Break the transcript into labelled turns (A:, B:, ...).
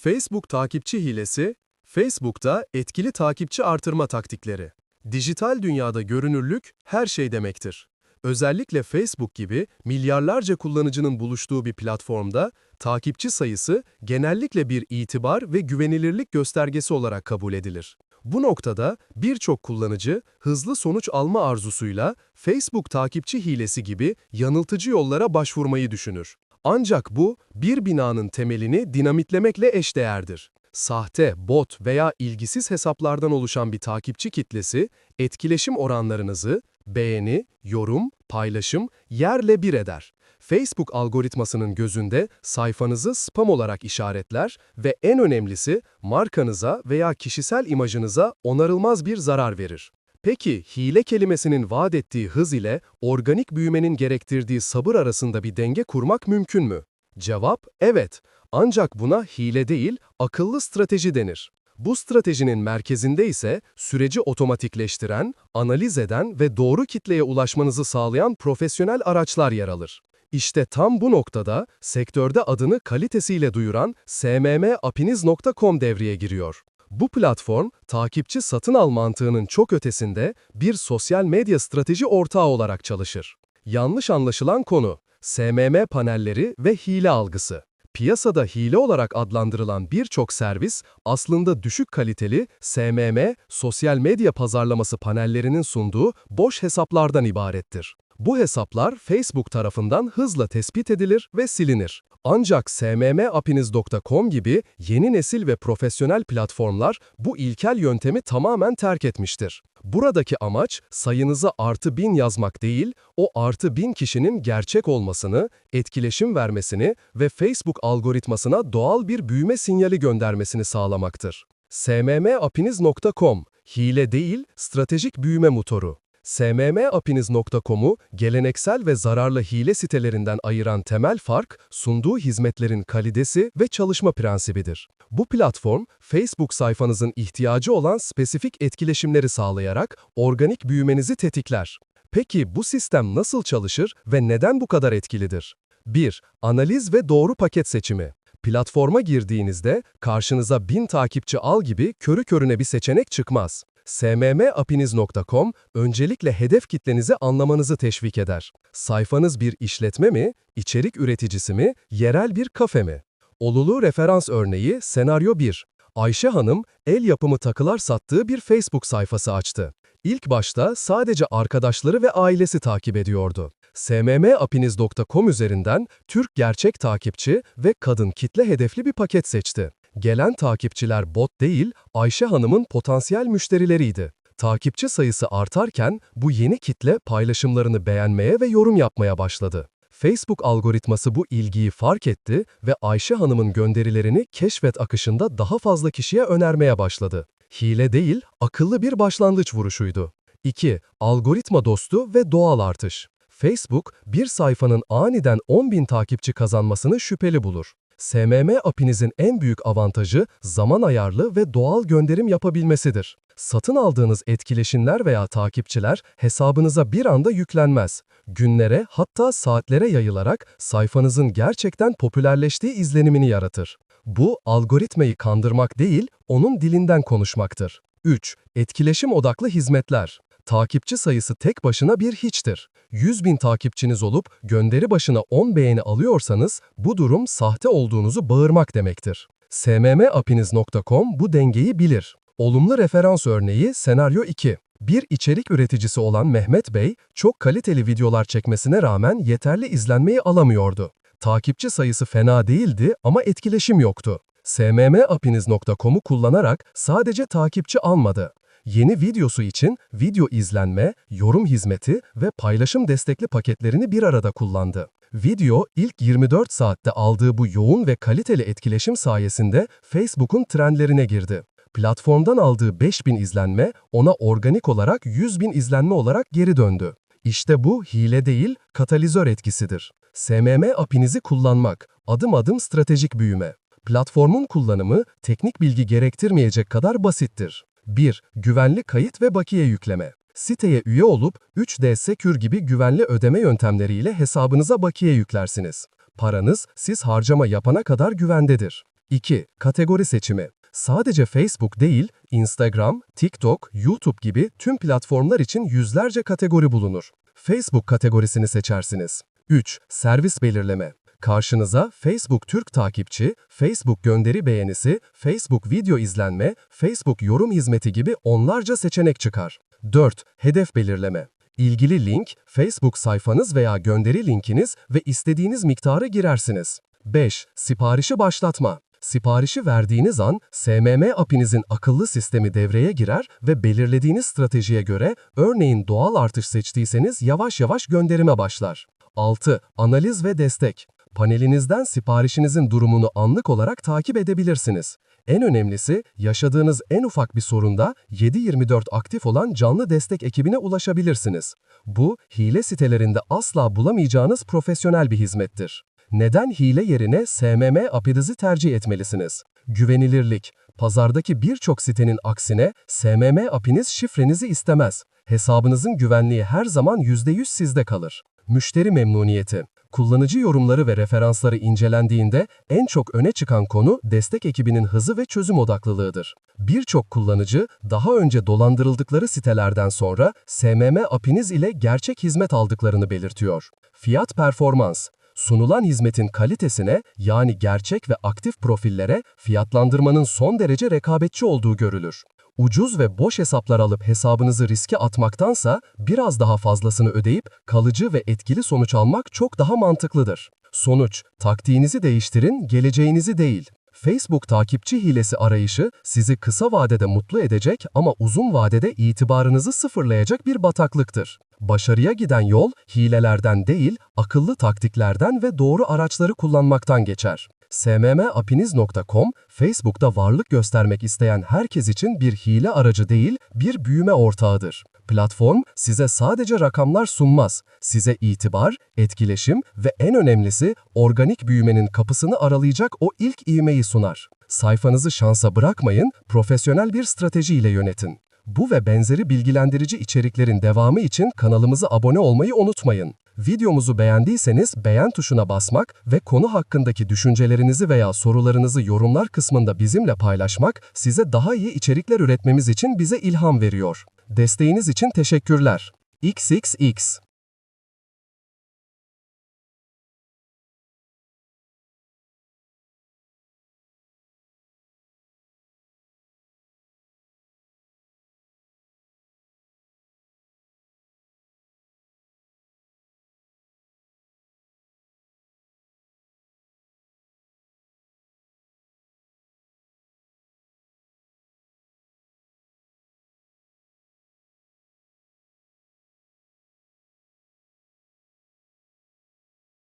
A: Facebook takipçi hilesi, Facebook'ta etkili takipçi artırma taktikleri. Dijital dünyada görünürlük her şey demektir. Özellikle Facebook gibi milyarlarca kullanıcının buluştuğu bir platformda takipçi sayısı genellikle bir itibar ve güvenilirlik göstergesi olarak kabul edilir. Bu noktada birçok kullanıcı hızlı sonuç alma arzusuyla Facebook takipçi hilesi gibi yanıltıcı yollara başvurmayı düşünür. Ancak bu, bir binanın temelini dinamitlemekle eşdeğerdir. Sahte, bot veya ilgisiz hesaplardan oluşan bir takipçi kitlesi, etkileşim oranlarınızı, beğeni, yorum, paylaşım yerle bir eder. Facebook algoritmasının gözünde sayfanızı spam olarak işaretler ve en önemlisi markanıza veya kişisel imajınıza onarılmaz bir zarar verir. Peki hile kelimesinin vaat ettiği hız ile organik büyümenin gerektirdiği sabır arasında bir denge kurmak mümkün mü? Cevap evet. Ancak buna hile değil, akıllı strateji denir. Bu stratejinin merkezinde ise süreci otomatikleştiren, analiz eden ve doğru kitleye ulaşmanızı sağlayan profesyonel araçlar yer alır. İşte tam bu noktada sektörde adını kalitesiyle duyuran smmapiniz.com devreye giriyor. Bu platform, takipçi satın al mantığının çok ötesinde bir sosyal medya strateji ortağı olarak çalışır. Yanlış anlaşılan konu, SMM panelleri ve hile algısı. Piyasada hile olarak adlandırılan birçok servis aslında düşük kaliteli SMM, sosyal medya pazarlaması panellerinin sunduğu boş hesaplardan ibarettir. Bu hesaplar Facebook tarafından hızla tespit edilir ve silinir. Ancak smmapiniz.com gibi yeni nesil ve profesyonel platformlar bu ilkel yöntemi tamamen terk etmiştir. Buradaki amaç sayınıza artı bin yazmak değil, o artı bin kişinin gerçek olmasını, etkileşim vermesini ve Facebook algoritmasına doğal bir büyüme sinyali göndermesini sağlamaktır. smmapiniz.com, hile değil, stratejik büyüme motoru. smmapiniz.com'u geleneksel ve zararlı hile sitelerinden ayıran temel fark, sunduğu hizmetlerin kalitesi ve çalışma prensibidir. Bu platform, Facebook sayfanızın ihtiyacı olan spesifik etkileşimleri sağlayarak organik büyümenizi tetikler. Peki bu sistem nasıl çalışır ve neden bu kadar etkilidir? 1. Analiz ve doğru paket seçimi. Platforma girdiğinizde karşınıza 1000 takipçi al gibi körü körüne bir seçenek çıkmaz. smmapiniz.com öncelikle hedef kitlenizi anlamanızı teşvik eder. Sayfanız bir işletme mi, içerik üreticisi mi, yerel bir kafe mi? Olulu referans örneği senaryo 1. Ayşe Hanım, el yapımı takılar sattığı bir Facebook sayfası açtı. İlk başta sadece arkadaşları ve ailesi takip ediyordu. smmapiniz.com üzerinden Türk gerçek takipçi ve kadın kitle hedefli bir paket seçti. Gelen takipçiler bot değil, Ayşe Hanım'ın potansiyel müşterileriydi. Takipçi sayısı artarken bu yeni kitle paylaşımlarını beğenmeye ve yorum yapmaya başladı. Facebook algoritması bu ilgiyi fark etti ve Ayşe Hanım'ın gönderilerini keşfet akışında daha fazla kişiye önermeye başladı. Hile değil, akıllı bir başlangıç vuruşuydu. 2. Algoritma dostu ve doğal artış. Facebook, bir sayfanın aniden 10.000 takipçi kazanmasını şüpheli bulur. SMM apinizin en büyük avantajı zaman ayarlı ve doğal gönderim yapabilmesidir. Satın aldığınız etkileşimler veya takipçiler hesabınıza bir anda yüklenmez. Günlere hatta saatlere yayılarak sayfanızın gerçekten popülerleştiği izlenimini yaratır. Bu algoritmayı kandırmak değil, onun dilinden konuşmaktır. 3. Etkileşim odaklı hizmetler. Takipçi sayısı tek başına bir hiçtir. 100 bin takipçiniz olup gönderi başına 10 beğeni alıyorsanız bu durum sahte olduğunuzu bağırmak demektir. smmapiniz.com bu dengeyi bilir. Olumlu referans örneği senaryo 2. Bir içerik üreticisi olan Mehmet Bey, çok kaliteli videolar çekmesine rağmen yeterli izlenmeyi alamıyordu. Takipçi sayısı fena değildi ama etkileşim yoktu. smmapiniz.com'u kullanarak sadece takipçi almadı. Yeni videosu için video izlenme, yorum hizmeti ve paylaşım destekli paketlerini bir arada kullandı. Video ilk 24 saatte aldığı bu yoğun ve kaliteli etkileşim sayesinde Facebook'un trendlerine girdi. Platformdan aldığı 5000 izlenme ona organik olarak 100 bin izlenme olarak geri döndü. İşte bu hile değil, katalizör etkisidir. SMM apinizi kullanmak, adım adım stratejik büyüme. Platformun kullanımı teknik bilgi gerektirmeyecek kadar basittir. 1. Güvenli kayıt ve bakiye yükleme. Siteye üye olup 3D Secure gibi güvenli ödeme yöntemleriyle hesabınıza bakiye yüklersiniz. Paranız siz harcama yapana kadar güvendedir. 2. Kategori seçimi. Sadece Facebook değil, Instagram, TikTok, YouTube gibi tüm platformlar için yüzlerce kategori bulunur. Facebook kategorisini seçersiniz. 3. Servis belirleme. Karşınıza Facebook Türk takipçi, Facebook gönderi beğenisi, Facebook video izlenme, Facebook yorum hizmeti gibi onlarca seçenek çıkar. 4. Hedef belirleme. İlgili link, Facebook sayfanız veya gönderi linkiniz ve istediğiniz miktarı girersiniz. 5. Siparişi başlatma. Siparişi verdiğiniz an SMM API'nizin akıllı sistemi devreye girer ve belirlediğiniz stratejiye göre örneğin doğal artış seçtiyseniz yavaş yavaş gönderime başlar. 6. Analiz ve destek. Panelinizden siparişinizin durumunu anlık olarak takip edebilirsiniz. En önemlisi, yaşadığınız en ufak bir sorunda 7-24 aktif olan canlı destek ekibine ulaşabilirsiniz. Bu, hile sitelerinde asla bulamayacağınız profesyonel bir hizmettir. Neden hile yerine SMM API'nizi tercih etmelisiniz? Güvenilirlik. Pazardaki birçok sitenin aksine SMM API'niz şifrenizi istemez. Hesabınızın güvenliği her zaman %100 sizde kalır. Müşteri memnuniyeti. Kullanıcı yorumları ve referansları incelendiğinde en çok öne çıkan konu destek ekibinin hızı ve çözüm odaklılığıdır. Birçok kullanıcı daha önce dolandırıldıkları sitelerden sonra SMM API'niz ile gerçek hizmet aldıklarını belirtiyor. Fiyat performans. Sunulan hizmetin kalitesine yani gerçek ve aktif profillere fiyatlandırmanın son derece rekabetçi olduğu görülür. Ucuz ve boş hesaplar alıp hesabınızı riske atmaktansa biraz daha fazlasını ödeyip kalıcı ve etkili sonuç almak çok daha mantıklıdır. Sonuç, taktiğinizi değiştirin, geleceğinizi değil. Facebook takipçi hilesi arayışı sizi kısa vadede mutlu edecek ama uzun vadede itibarınızı sıfırlayacak bir bataklıktır. Başarıya giden yol hilelerden değil, akıllı taktiklerden ve doğru araçları kullanmaktan geçer. smmapiniz.com, Facebook'ta varlık göstermek isteyen herkes için bir hile aracı değil, bir büyüme ortağıdır. Platform size sadece rakamlar sunmaz, size itibar, etkileşim ve en önemlisi organik büyümenin kapısını aralayacak o ilk ivmeyi sunar. Sayfanızı şansa bırakmayın, profesyonel bir stratejiyle yönetin. Bu ve benzeri bilgilendirici içeriklerin devamı için kanalımıza abone olmayı unutmayın. Videomuzu beğendiyseniz beğen tuşuna basmak ve konu hakkındaki düşüncelerinizi veya sorularınızı yorumlar kısmında bizimle paylaşmak size daha iyi içerikler üretmemiz için bize ilham veriyor. Desteğiniz için teşekkürler. XXX